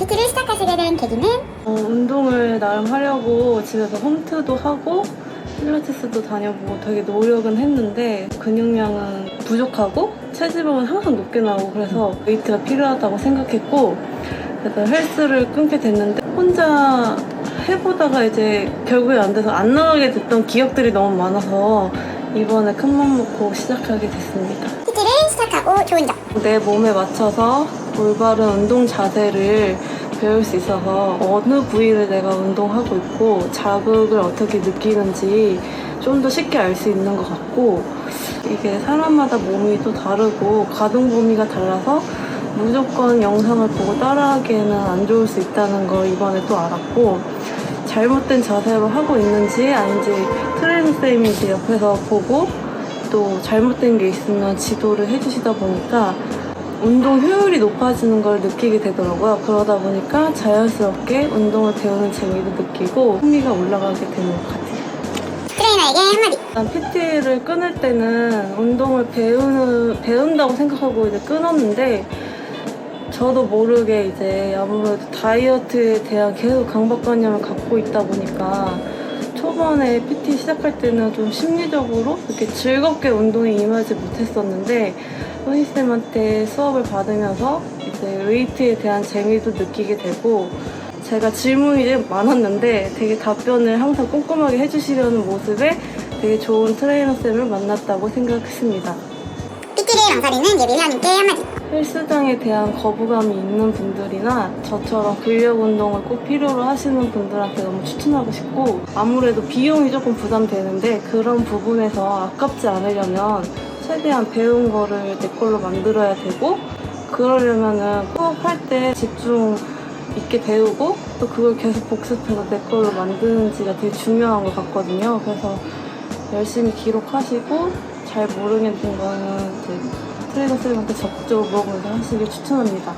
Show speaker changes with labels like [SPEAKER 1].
[SPEAKER 1] PT를 시작하시게 된 계기는
[SPEAKER 2] 어, 운동을 나름 하려고 집에서 홈트도 하고 필라테스도 다녀보고 되게 노력은 했는데 근육량은 부족하고 체지방은 항상 높게 나오고 그래서 웨이트가 필요하다고 생각했고 그래서 헬스를 끊게 됐는데 혼자 해보다가 이제 결국에 안 돼서 안 나가게 됐던 기억들이 너무 많아서 이번에 큰맘 먹고 시작하게 됐습니다.
[SPEAKER 1] PT를 시작하고 좋은 점.
[SPEAKER 2] 내 몸에 맞춰서 올바른 운동 자세를 배울 수 있어서 어느 부위를 내가 운동하고 있고 자극을 어떻게 느끼는지 좀 더 쉽게 알 수 있는 것 같고 이게 사람마다 몸이 또 다르고 가동 범위가 달라서 무조건 영상을 보고 따라하기에는 안 좋을 수 있다는 걸 이번에 또 알았고 잘못된 자세로 하고 있는지 아닌지 트레이너 쌤이 옆에서 보고 또 잘못된 게 있으면 지도를 해주시다 보니까 운동 효율이 높아지는 걸 느끼게 되더라고요. 그러다 보니까 자연스럽게 운동을 배우는 재미도 느끼고 흥미가 올라가게 되는 것 같아요.
[SPEAKER 1] 트레이너에게 한마디
[SPEAKER 2] 일단 PT를 끊을 때는 운동을 배우는, 배운다고 생각하고 이제 끊었는데 저도 모르게 이제 아무래도 다이어트에 대한 계속 강박관념을 갖고 있다 보니까 초반에 PT 시작할 때는 좀 심리적으로 이렇게 즐겁게 운동에 임하지 못했었는데 선생님한테 수업을 받으면서 이제 웨이트에 대한 재미도 느끼게 되고 제가 질문이 좀 많았는데 되게 답변을 항상 꼼꼼하게 해주시려는 모습에 되게 좋은 트레이너 쌤을 만났다고 생각했습니다.
[SPEAKER 1] PT를 망설이는 예비회원님께 한마디
[SPEAKER 2] 헬스장에 대한 거부감이 있는 분들이나 저처럼 근력 운동을 꼭 필요로 하시는 분들한테 너무 추천하고 싶고 아무래도 비용이 조금 부담되는데 그런 부분에서 아깝지 않으려면 최대한 배운 거를 내 걸로 만들어야 되고 그러려면은 수업할 때 집중 있게 배우고 또 그걸 계속 복습해서 내 걸로 만드는지가 되게 중요한 것 같거든요. 그래서 열심히 기록하시고 잘 모르겠는 거는 쌤한테 적극적으로 물어보면서 하시길 추천합니다.